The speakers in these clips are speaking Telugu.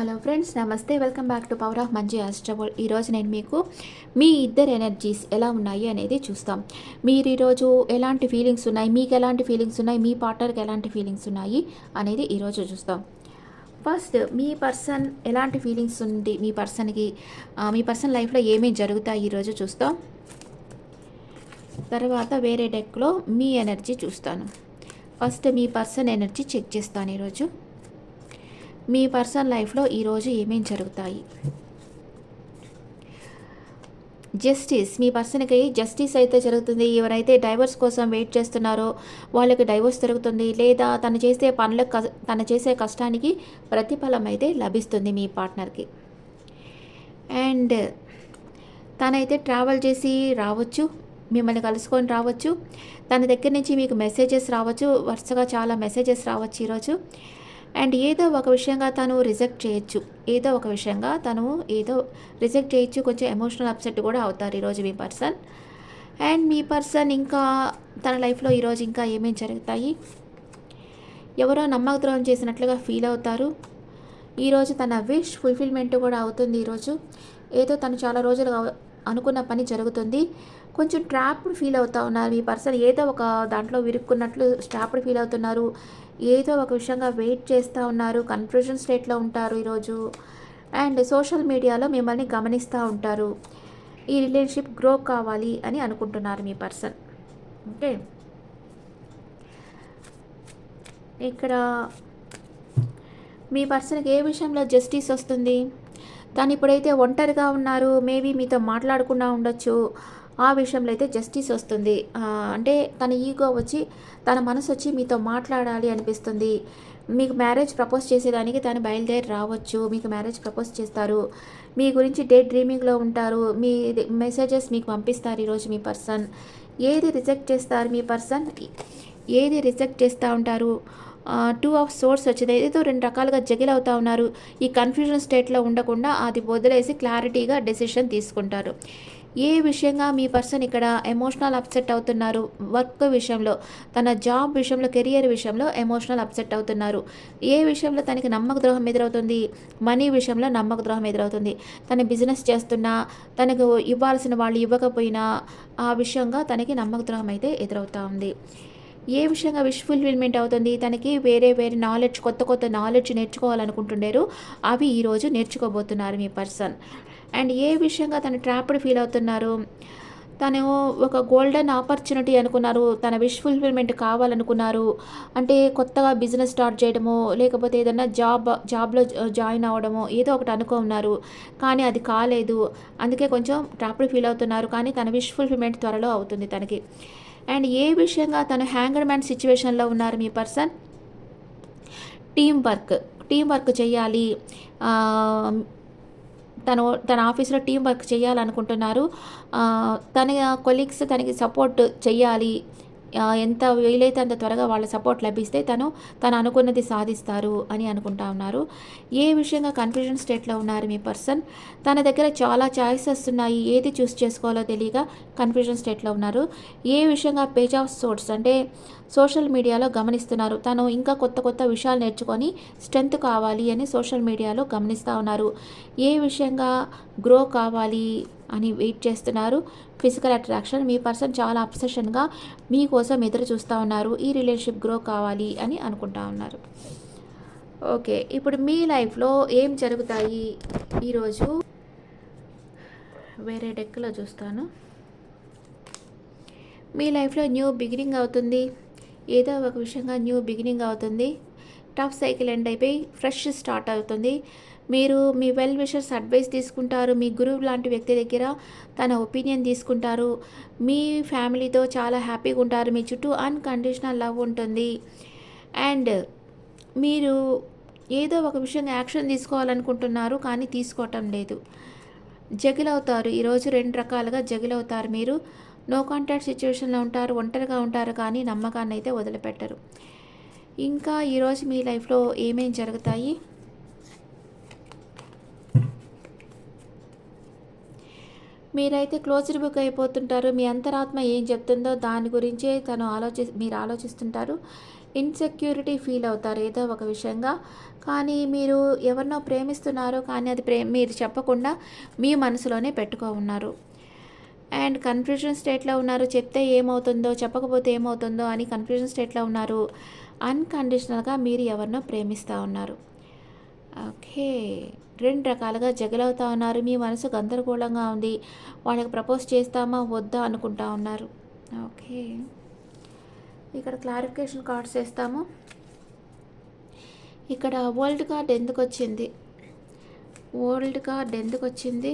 హలో ఫ్రెండ్స్ నమస్తే welcome back to power of మంచి ఆస్ట్రబోల్ ఈరోజు నేను మీకు మీ ఇద్దరు ఎనర్జీస్ ఎలా ఉన్నాయి అనేది చూస్తాం. మీరు ఈరోజు ఎలాంటి ఫీలింగ్స్ ఉన్నాయి మీకు ఎలాంటి ఫీలింగ్స్ ఉన్నాయి మీ పార్ట్నర్కి ఎలాంటి ఫీలింగ్స్ ఉన్నాయి అనేది ఈరోజు చూస్తాం. ఫస్ట్ మీ పర్సన్ ఎలాంటి ఫీలింగ్స్ ఉంది మీ పర్సన్కి మీ పర్సన్ లైఫ్లో ఏమేమి జరుగుతాయి ఈరోజు చూస్తాం. తర్వాత వేరే డెక్లో మీ ఎనర్జీ చూస్తాను. ఫస్ట్ మీ పర్సన్ ఎనర్జీ చెక్ చేస్తాను ఈరోజు మీ పర్సనల్ లైఫ్లో ఈరోజు ఏమేం జరుగుతాయి? జస్టిస్ మీ పర్సన్కి జస్టిస్ అయితే జరుగుతుంది. ఎవరైతే డైవర్స్ కోసం వెయిట్ చేస్తున్నారో వాళ్ళకి డైవర్స్ జరుగుతుంది లేదా తను చేసే పనులకు తను చేసే కష్టానికి ప్రతిఫలం అయితే లభిస్తుంది మీ పార్ట్నర్కి. అండ్ తనైతే ట్రావెల్ చేసి రావచ్చు మిమ్మల్ని కలుసుకొని రావచ్చు. తన దగ్గర నుంచి మీకు మెసేజెస్ రావచ్చు. వరుసగా చాలా మెసేజెస్ రావచ్చు ఈరోజు. అండ్ ఏదో ఒక విషయంగా తను రిజెక్ట్ చేయొచ్చు. ఏదో ఒక విషయంగా తను ఏదో రిజెక్ట్ చేయొచ్చు. కొంచెం ఎమోషనల్ అప్సెట్ కూడా అవుతారు ఈరోజు మీ పర్సన్. అండ్ మీ పర్సన్ ఇంకా తన లైఫ్లో ఈరోజు ఇంకా ఏమేమి జరుగుతాయి? ఎవరో నమ్మక ద్రోహం చేసినట్లుగా ఫీల్ అవుతారు. ఈరోజు తన విష్ ఫుల్ఫిల్మెంట్ కూడా అవుతుంది ఈరోజు ఏదో తను చాలా రోజులు అనుకున్న పని జరుగుతుంది. కొంచెం ట్రాప్డ్ ఫీల్ అవుతూ ఉన్నారు. ఈ పర్సన్ ఏదో ఒక దాంట్లో విరుక్కున్నట్లు ట్రాప్డ్ ఫీల్ అవుతున్నారు. ఏదో ఒక విషయంగా వెయిట్ చేస్తూ ఉన్నారు. కన్ఫ్యూజన్ స్టేట్లో ఉంటారు ఈరోజు. అండ్ సోషల్ మీడియాలో మిమ్మల్ని గమనిస్తూ ఉంటారు. ఈ రిలేషన్షిప్ గ్రో కావాలి అని అనుకుంటున్నారు మీ పర్సన్ ఓకే ఇక్కడ మీ పర్సన్కి ఏ విషయంలో జస్టిస్ వస్తుంది? తను ఇప్పుడైతే ఒంటరిగా ఉన్నారు. మేబీ మీతో మాట్లాడకుండా ఉండొచ్చు. ఆ విషయంలో అయితే జస్టిస్ వస్తుంది. అంటే తన ఈగో వచ్చి తన మనసు వచ్చి మీతో మాట్లాడాలి అనిపిస్తుంది. మీకు మ్యారేజ్ ప్రపోజ్ చేసేదానికి తను బయలుదేరి రావచ్చు. మీకు మ్యారేజ్ ప్రపోజ్ చేస్తారు. మీ గురించి డే డ్రీమింగ్లో ఉంటారు. మీ మెసేజెస్ మీకు పంపిస్తారు ఈరోజు మీ పర్సన్ ఏది రిజెక్ట్ చేస్తారు మీ పర్సన్ ఏది రిజెక్ట్ చేస్తూ ఉంటారు? టూ ఆఫ్ సోర్స్ వచ్చింది. ఏదో రెండు రకాలుగా జగిల్ అవుతా ఉన్నారు. ఈ కన్ఫ్యూజన్ స్టేట్లో ఉండకుండా అది వదిలేసి క్లారిటీగా డెసిషన్ తీసుకుంటారు. ఏ విషయంగా మీ పర్సన్ ఇక్కడ ఎమోషనల్ అప్సెట్ అవుతున్నారు? వర్క్ విషయంలో తన జాబ్ విషయంలో కెరియర్ విషయంలో ఎమోషనల్ అప్సెట్ అవుతున్నారు. ఏ విషయంలో తనకి నమ్మక ద్రోహం ఎదురవుతుంది? మనీ విషయంలో నమ్మక ద్రోహం ఎదురవుతుంది. తన బిజినెస్ చేస్తున్నా తనకు ఇవ్వాల్సిన వాళ్ళు ఇవ్వకపోయినా ఆ విషయంగా తనకి నమ్మక ద్రోహం అయితే ఎదురవుతా ఉంది ఏ విషయంగా విష్ ఫుల్ఫిల్మెంట్ అవుతుంది? తనకి వేరే వేరే నాలెడ్జ్ కొత్త కొత్త నాలెడ్జ్ నేర్చుకోవాలనుకుంటుండారు. అవి ఈరోజు నేర్చుకోబోతున్నారు మీ పర్సన్. అండ్ ఏ విషయంగా తను ట్రాప్డ్ ఫీల్ అవుతున్నారు తను ఒక గోల్డెన్ ఆపర్చునిటీ అనుకున్నారు తన విష్ ఫుల్ఫిల్మెంట్ కావాలనుకున్నారు. అంటే కొత్తగా బిజినెస్ స్టార్ట్ చేయడమో లేకపోతే ఏదైనా జాబ్ జాబ్లో జాయిన్ uh, అవ్వడము ఏదో ఒకటి అనుకున్నారు. కానీ అది కాలేదు. అందుకే కొంచెం ట్రాప్డ్ ఫీల్ అవుతున్నారు. కానీ తన విష్ ఫుల్ఫిల్మెంట్ త్వరలో అవుతుంది తనకి. అండ్ ఏ విషయంగా తను హ్యాంగర్ మ్యాన్ సిచ్యువేషన్లో ఉన్నారు మీ person team work team work చేయాలి తను తన ఆఫీస్లో టీం వర్క్ చేయాలనుకుంటున్నారు. తన కొలీగ్స్ తనకి సపోర్ట్ చేయాలి. ఎంత వీలైతే అంత త్వరగా వాళ్ళ సపోర్ట్ లభిస్తే తను తను అనుకున్నది సాధిస్తారు అని అనుకుంటా ఉన్నారు. ఏ విషయంగా కన్ఫ్యూజన్ స్టేట్లో ఉన్నారు మీ పర్సన్ తన దగ్గర చాలా చాయిసెస్ ఉన్నాయి ఏది చూస్ చేసుకోవాలో తెలియక కన్ఫ్యూజన్ స్టేట్లో ఉన్నారు. ఏ విషయంగా పేజ్ ఆఫ్ సోర్స్ అంటే సోషల్ మీడియాలో గమనిస్తున్నారు? తను ఇంకా కొత్త కొత్త విషయాలు నేర్చుకొని స్ట్రెంత్ కావాలి అని సోషల్ మీడియాలో గమనిస్తూ ఉన్నారు. ఏ విషయంగా గ్రో కావాలి అని వెయిట్ చేస్తున్నారు? ఫిజికల్ అట్రాక్షన్ మీ పర్సన్ చాలా అబ్సెషన్గా మీకోసం ఎదురు చూస్తూ ఉన్నారు. ఈ రిలేషన్షిప్ గ్రో కావాలి అని అనుకుంటా ఉన్నారు. ఓకే ఇప్పుడు మీ లైఫ్లో ఏం జరుగుతాయి ఈరోజు? వేరే డెక్లో చూస్తాను. మీ లైఫ్లో న్యూ బిగినింగ్ అవుతుంది. ఏదో ఒక విషయంగా న్యూ బిగినింగ్ అవుతుంది. టఫ్ సైకిల్ ఎండ్ అయిపోయి ఫ్రెష్ స్టార్ట్ అవుతుంది. మీరు మీ వెల్ విషర్స్ అడ్వైస్ తీసుకుంటారు మీ గురువు లాంటి వ్యక్తి దగ్గర తన ఒపీనియన్ తీసుకుంటారు మీ ఫ్యామిలీతో చాలా హ్యాపీగా ఉంటారు మీ చుట్టూ అన్కండిషనల్ లవ్ ఉంటుంది. అండ్ మీరు ఏదో ఒక విషయంగా యాక్షన్ తీసుకోవాలనుకుంటున్నారు కానీ తీసుకోవటం లేదు. జగిలవుతారు. ఈరోజు రెండు రకాలుగా జగిలవుతారు మీరు. నో కాంటాక్ట్ సిచ్యువేషన్లో ఉంటారు ఒంటరిగా ఉంటారు కానీ నమ్మకాన్ని అయితే వదిలిపెట్టరు. ఇంకా ఈరోజు మీ లైఫ్లో ఏమేమి జరుగుతాయి? మీరైతే క్లోజ్డ్ బుక్ అయిపోతుంటారు మీ అంతరాత్మ ఏం చెప్తుందో దాని గురించే తను ఆలోచి మీరు ఆలోచిస్తుంటారు. ఇన్సెక్యూరిటీ ఫీల్ అవుతారు ఏదో ఒక విషయంగా. కానీ మీరు ఎవరినో ప్రేమిస్తున్నారు కానీ అది ప్రే మీరు చెప్పకుండా మీ మనసులోనే పెట్టుకో ఉన్నారు. అండ్ కన్ఫ్యూజన్ స్టేట్లో ఉన్నారు చెప్తే ఏమవుతుందో చెప్పకపోతే ఏమవుతుందో అని కన్ఫ్యూజన్ స్టేట్లో ఉన్నారు. అన్కండిషనల్గా మీరు ఎవరినో ప్రేమిస్తూ ఉన్నారు. ఓకే. రెండు రకాలుగా జగలవుతా ఉన్నారు. మీ మనసు గందరగోళంగా ఉంది. వాళ్ళకి ప్రపోజ్ చేస్తామా? వద్దా? అనుకుంటా ఉన్నారు. ఓకే. ఇక్కడ క్లారిఫికేషన్ కార్డ్స్ వేస్తాము. ఇక్కడ వరల్డ్ కార్డ్ ఎందుకు వచ్చింది వరల్డ్ కార్డ్ ఎందుకు వచ్చింది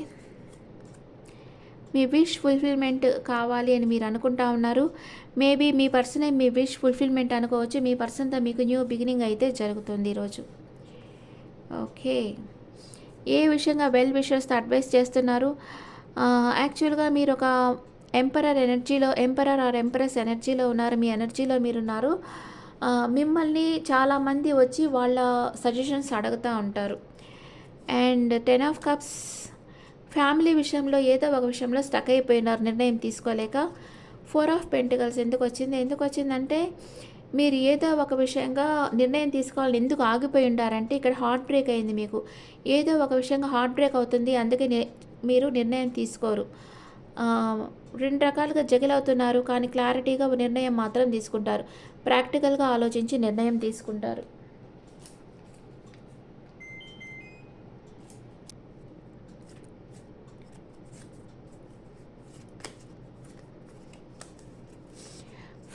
మీ విష్ ఫుల్ఫిల్మెంట్ కావాలి అని మీరు అనుకుంటా ఉన్నారు. మేబీ మీ పర్సనే మీ విష్ ఫుల్ఫిల్మెంట్ అనుకోవచ్చు. మీ పర్సన్తో మీకు న్యూ బిగినింగ్ అయితే జరుగుతుంది ఈరోజు. ఓకే. ఏ విషయంగా వెల్ విషర్స్తో అడ్వైస్ చేస్తున్నారు? యాక్చువల్గా మీరు ఒక ఎంపరర్ ఎనర్జీలో ఎంపరర్ ఆర్ ఎంపరస్ ఎనర్జీలో ఉన్నారు మీ ఎనర్జీలో మీరున్నారు. మిమ్మల్ని చాలామంది వచ్చి వాళ్ళ సజెషన్స్ అడుగుతూ ఉంటారు. And ten of cups family విషయంలో ఏదో ఒక విషయంలో స్టక్ అయిపోయినారు నిర్ణయం తీసుకోలేక. ఫోర్ ఆఫ్ పెంటికల్స్ ఎందుకు వచ్చింది? ఎందుకు వచ్చిందంటే మీరు ఏదో ఒక విషయంగా నిర్ణయం తీసుకోవాలని ఎందుకు ఆగిపోయి ఉంటారంటే ఇక్కడ హార్ట్ బ్రేక్ అయింది మీకు. ఏదో ఒక విషయంగా హార్ట్ బ్రేక్ అవుతుంది అందుకే మీరు నిర్ణయం తీసుకోరు. రెండు రకాలుగా జగిలవుతున్నారు కానీ క్లారిటీగా నిర్ణయం మాత్రం తీసుకుంటారు. ప్రాక్టికల్గా ఆలోచించి నిర్ణయం తీసుకుంటారు.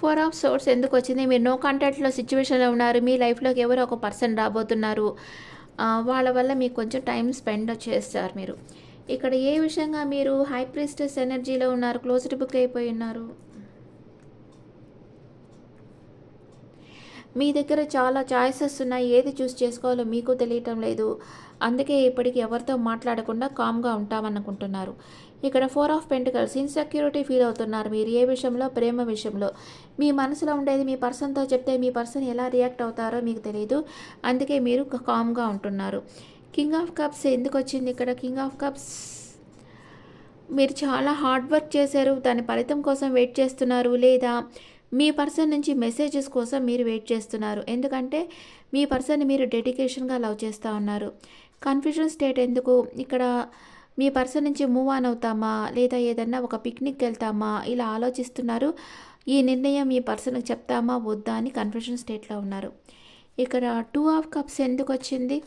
ఫోర్ ఆఫ్ సోర్స్ ఎందుకు వచ్చింది మీరు నో కాంటాక్ట్లో సిచ్యువేషన్లో ఉన్నారు. మీ లైఫ్లోకి ఎవరో ఒక పర్సన్ రాబోతున్నారు. వాళ్ళ వల్ల మీకు కొంచెం టైం స్పెండ్ చేస్తారు మీరు. ఇక్కడ ఏ విషయంగా మీరు హై ప్రిస్టెస్ ఎనర్జీలో ఉన్నారు? క్లోజ్డ్ బుక్ అయిపోయి ఉన్నారు. మీ దగ్గర చాలా చాయిసెస్ ఉన్నాయి. ఏది చూస్ చేసుకోవాలో మీకు తెలియటం లేదు. అందుకే ఇప్పటికి ఎవరితో మాట్లాడకుండా కామ్గా ఉంటామనుకుంటున్నారు. ఇక్కడ four of pentacles insecurity feel అవుతున్నారు మీరు. ఏ విషయంలో? ప్రేమ విషయంలో. మీ మనసులో ఉండేది మీ పర్సన్తో చెప్తే మీ పర్సన్ ఎలా రియాక్ట్ అవుతారో మీకు తెలియదు అందుకే మీరు కామ్గా ఉంటున్నారు. కింగ్ ఆఫ్ కప్స్ ఎందుకు వచ్చింది ఇక్కడ? కింగ్ ఆఫ్ కప్స్ మీరు చాలా హార్డ్ వర్క్ చేశారు. దాని ఫలితం కోసం వెయిట్ చేస్తున్నారు లేదా? మీ పర్సన్ నుంచి మెసేజెస్ కోసం మీరు వెయిట్ చేస్తున్నారు. ఎందుకంటే మీ పర్సన్ని మీరు డెడికేషన్గా లవ్ చేస్తూ ఉన్నారు. కన్ఫ్యూజన్ స్టేట్ ఎందుకు? ఇక్కడ మీ పర్సన్ నుంచి మూవ్ ఆన్ అవుతామా? లేదా ఏదన్నా ఒక పిక్నిక్ వెళ్తామా? ఇలా ఆలోచిస్తున్నారు. ఈ నిర్ణయం మీ పర్సన్కి చెప్తామా? వద్దా అని కన్ఫ్యూజన్ స్టేట్లో ఉన్నారు. ఇక్కడ టూ ఆఫ్ కప్స్ ఎందుకు వచ్చింది?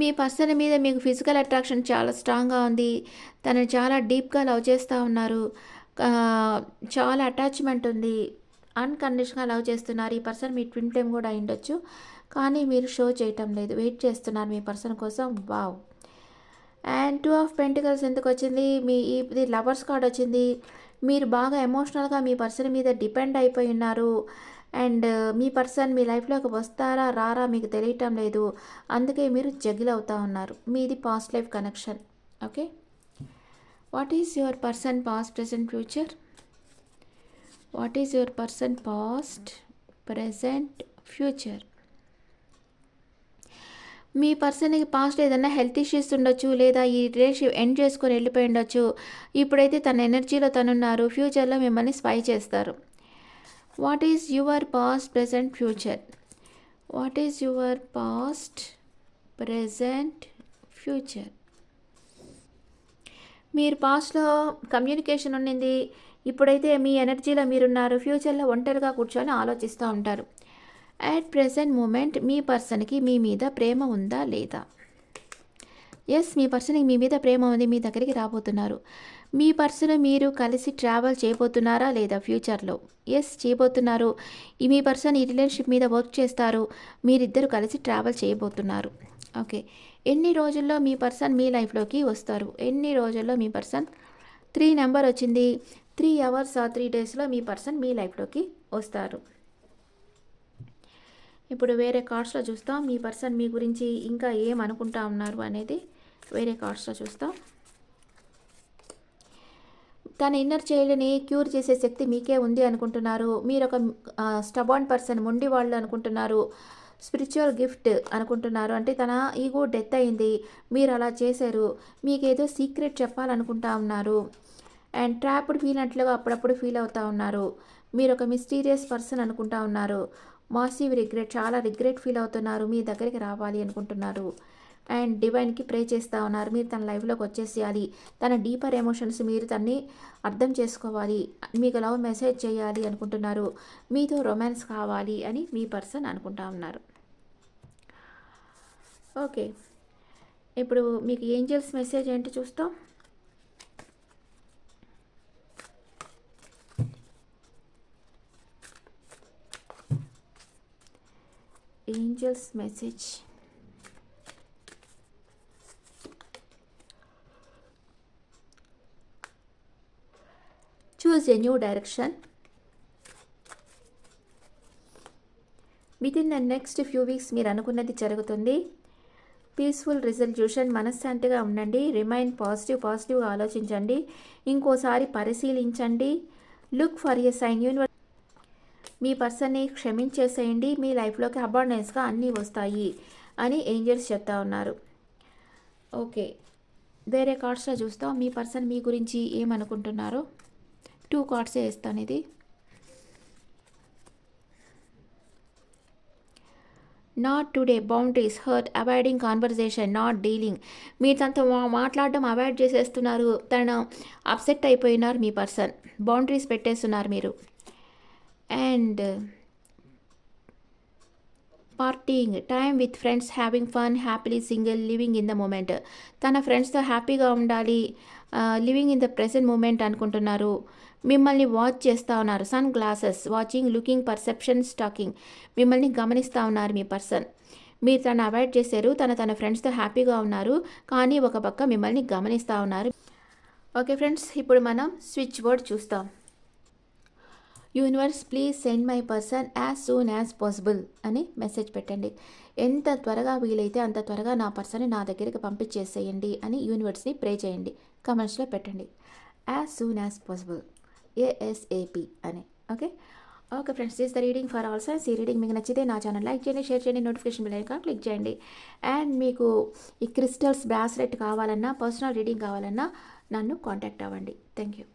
మీ పర్సన్ మీద మీకు ఫిజికల్ అట్రాక్షన్ చాలా స్ట్రాంగ్గా ఉంది. తను చాలా డీప్గా లవ్ చేస్తూ ఉన్నారు. చాలా అటాచ్మెంట్ ఉంది. అన్కండిషన్గా లవ్ చేస్తున్నారు. ఈ పర్సన్ మీ ట్విన్ ఫ్లేమ్ కూడా అయిండొచ్చు కానీ మీరు షో చేయటం లేదు. వెయిట్ చేస్తున్నారు మీ పర్సన్ కోసం. Wow. And two of pentacles ఎందుకు వచ్చింది? మీ ఇది లవర్స్ కార్డ్ వచ్చింది. మీరు బాగా ఎమోషనల్గా మీ పర్సన్ మీద డిపెండ్ అయిపోయి ఉన్నారు. అండ్ మీ పర్సన్ మీ లైఫ్లోకి వస్తారా రారా మీకు తెలియటం లేదు. అందుకే మీరు జగిల్ అవుతా ఉన్నారు. మీది past life connection. Okay? What is your person past present future? What is your person past present future మీ పర్సన్కి పాస్ట్ ఏదైనా హెల్త్ ఇష్యూస్ ఉండొచ్చు లేదా ఈ రిలేషన్ ఎండ్ చేసుకొని వెళ్ళిపోయి ఉండొచ్చు. ఇప్పుడైతే తన ఎనర్జీలో తనున్నారు ఫ్యూచర్లో మిమ్మల్ని స్పై చేస్తారు. What is your past present future what is your past present future మీరు పాస్ట్లో కమ్యూనికేషన్ ఉండింది ఇప్పుడైతే మీ ఎనర్జీలో మీరున్నారు. ఫ్యూచర్లో ఒంటరిగా కూర్చొని ఆలోచిస్తూ ఉంటారు. అట్ ప్రెసెంట్ మూమెంట్ మీ పర్సన్కి మీ మీద ప్రేమ ఉందా లేదా? ఎస్ మీ పర్సన్కి మీ మీద ప్రేమ ఉంది. మీ దగ్గరికి రాబోతున్నారు. మీ పర్సన్ మీరు కలిసి ట్రావెల్ చేయబోతున్నారా లేదా ఫ్యూచర్లో? ఎస్ చేయబోతున్నారు. ఈ మీ పర్సన్ ఈ రిలేషన్షిప్ మీద వర్క్ చేస్తారు. మీరిద్దరు కలిసి ట్రావెల్ చేయబోతున్నారు. ఓకే ఎన్ని రోజుల్లో మీ పర్సన్ మీ లైఫ్లోకి వస్తారు? ఎన్ని రోజుల్లో మీ పర్సన్? త్రీ నెంబర్ వచ్చింది. త్రీ అవర్స్ ఆ త్రీ డేస్లో మీ పర్సన్ మీ లైఫ్లోకి వస్తారు. ఇప్పుడు వేరే కార్డ్స్లో చూస్తాం. మీ పర్సన్ మీ గురించి ఇంకా ఏం అనుకుంటా ఉన్నారు అనేది వేరే కార్డ్స్లో చూస్తాం. తన ఇన్నర్ చైల్డ్ని క్యూర్ చేసే శక్తి మీకే ఉంది అనుకుంటున్నారు. మీరు ఒక స్టబాన్ పర్సన్ మొండి వాళ్ళు అనుకుంటున్నారు. స్పిరిచువల్ గిఫ్ట్ అనుకుంటున్నారు. అంటే తన ఈగో డెత్ అయింది. మీరు అలా చేశారు. మీకు ఏదో సీక్రెట్ చెప్పాలనుకుంటా ఉన్నారు. అండ్ ట్రాప్డ్ ఫీల్ అట్లుగా అప్పుడప్పుడు ఫీల్ అవుతూ ఉన్నారు. మీరు ఒక మిస్టీరియస్ పర్సన్ అనుకుంటా ఉన్నారు. మాసివ్ రిగ్రెట్ చాలా రిగ్రెట్ ఫీల్ అవుతున్నారు. మీ దగ్గరికి రావాలి అనుకుంటున్నారు. అండ్ డివైన్కి ప్రే చేస్తూ ఉన్నారు. మీరు తన లైఫ్లోకి వచ్చేసేయాలి. తన డీపర్ ఎమోషన్స్ మీరు తన్ని అర్థం చేసుకోవాలి. మీకు లవ్ మెసేజ్ చేయాలి అనుకుంటున్నారు. మీతో రొమాన్స్ కావాలి అని మీ పర్సన్ అనుకుంటా ఉన్నారు. ఓకే ఇప్పుడు మీకు ఏంజల్స్ మెసేజ్ ఏంటి చూస్తాం. Angels message choose a new direction within the next few weeks మీరు అనుకున్నది జరుగుతుంది. పీస్ఫుల్ రిజల్యూషన్ మనశ్శాంతిగా ఉండండి. రిమైన్ పాజిటివ్ పాజిటివ్గా ఆలోచించండి. ఇంకోసారి పరిశీలించండి. Look for a sign universe మీ పర్సన్ని క్షమించేసేయండి మీ లైఫ్లోకి అబాండెన్స్గా అన్నీ వస్తాయి అని ఏంజల్స్ చెప్తా ఉన్నారు. ఓకే వేరే కార్డ్స్లో చూస్తాం. మీ పర్సన్ మీ గురించి ఏమనుకుంటున్నారో? టూ కార్డ్సే వేస్తాను ఇది. Not today boundaries hurt avoiding conversation not dealing మీరు తనతో మాట్లాడడం అవాయిడ్ చేసేస్తున్నారు. తను అప్సెట్ అయిపోయినారు మీ పర్సన్. బౌండరీస్ పెట్టేస్తున్నారు మీరు. And partying time with friends having fun happily single living in the moment తన ఫ్రెండ్స్తో హ్యాపీగా ఉండాలి living in the present moment అనుకుంటున్నారు. మిమ్మల్ని వాచ్ చేస్తూ ఉన్నారు sun glasses watching looking perception stalking మిమ్మల్ని గమనిస్తూ ఉన్నారు మీ పర్సన్ మీరు తను అవాయిడ్ చేశారు తన తన ఫ్రెండ్స్తో హ్యాపీగా ఉన్నారు కానీ ఒక పక్క మిమ్మల్ని గమనిస్తూ ఉన్నారు. ఓకే ఫ్రెండ్స్ ఇప్పుడు మనం స్విచ్ బోర్డ్ చూస్తాం. Universe please send my person as soon as possible అని మెసేజ్ పెట్టండి. ఎంత త్వరగా వీలైతే అంత త్వరగా నా పర్సన్ని నా దగ్గరికి పంపించేసేయండి అని యూనివర్స్ని ప్రే చేయండి. కమెంట్స్లో పెట్టండి. As soon as possible. ASAP అని. Okay? Okay friends this the reading for all signs. ఈ రీడింగ్ మీకు నచ్చితే నా ఛానల్ లైక్ చేయండి షేర్ చేయండి నోటిఫికేషన్ బిల్ ఐకాన్ క్లిక్ చేయండి. అండ్ మీకు ఈ క్రిస్టల్స్ బ్రాస్లెట్ కావాలన్నా పర్సనల్ రీడింగ్ కావాలన్నా నన్ను కాంటాక్ట్ అవ్వండి. Thank you.